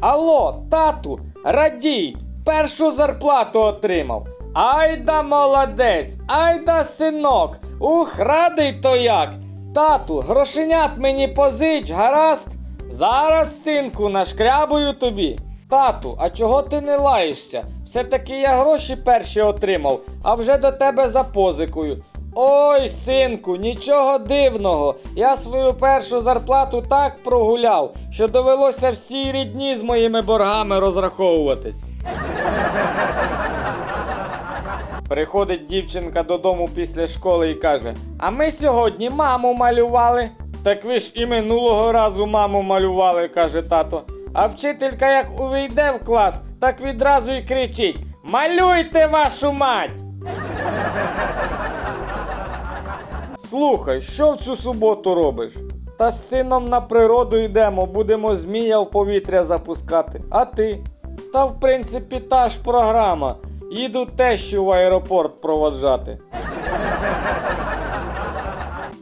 Алло, тату, радій, першу зарплату отримав. Ай да молодець, ай да синок. Ух, радий то як. Тату, грошенят мені позич, гаразд? Зараз, синку, нашкрябую тобі. Тату, а чого ти не лаєшся? Все-таки я гроші перші отримав, а вже до тебе за позикою. Ой, синку, нічого дивного. Я свою першу зарплату так прогуляв, що довелося всій рідні з моїми боргами розраховуватись. Приходить дівчинка додому після школи і каже: А ми сьогодні маму малювали. Так ви ж і минулого разу маму малювали, каже тато. А вчителька як увійде в клас, так відразу й кричить: Малюйте вашу мать! Слухай, що в цю суботу робиш? Та з сином на природу йдемо, будемо змія в повітря запускати. А ти? Та в принципі та ж програма. Їду тещу в аеропорт проводжати.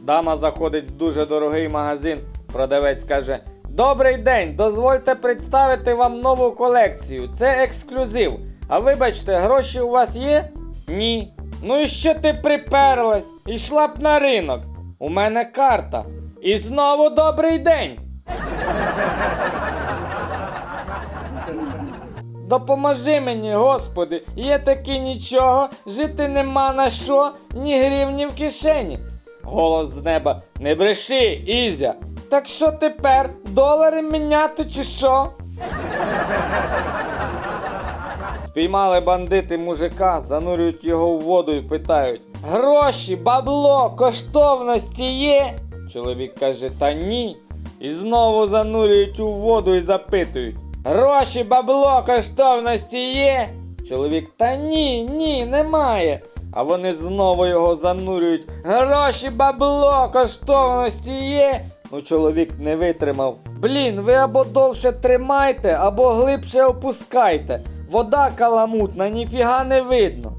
Дама заходить в дуже дорогий магазин. Продавець каже: Добрий день, дозвольте представити вам нову колекцію. Це ексклюзив. А вибачте, гроші у вас є? Ні. Ну і що ти приперлась? Ішла б на ринок. У мене карта. І знову добрий день. Допоможи мені, Господи, є таки нічого, жити нема на що, ні гривні в кишені. Голос з неба, не бреши, Ізя. Так що тепер, долари міняти чи що? Спіймали бандити мужика, занурюють його в воду і питають: Гроші, бабло, коштовності є? Чоловік каже, та ні. І знову занурюють у воду і запитують: Гроші, бабло, коштовності є? Чоловік, та ні, ні, немає. А вони знову його занурюють. Гроші, бабло, коштовності є. Ну, чоловік не витримав. Блін, ви або довше тримайте, або глибше опускайте. Вода каламутна, ніфіга не видно.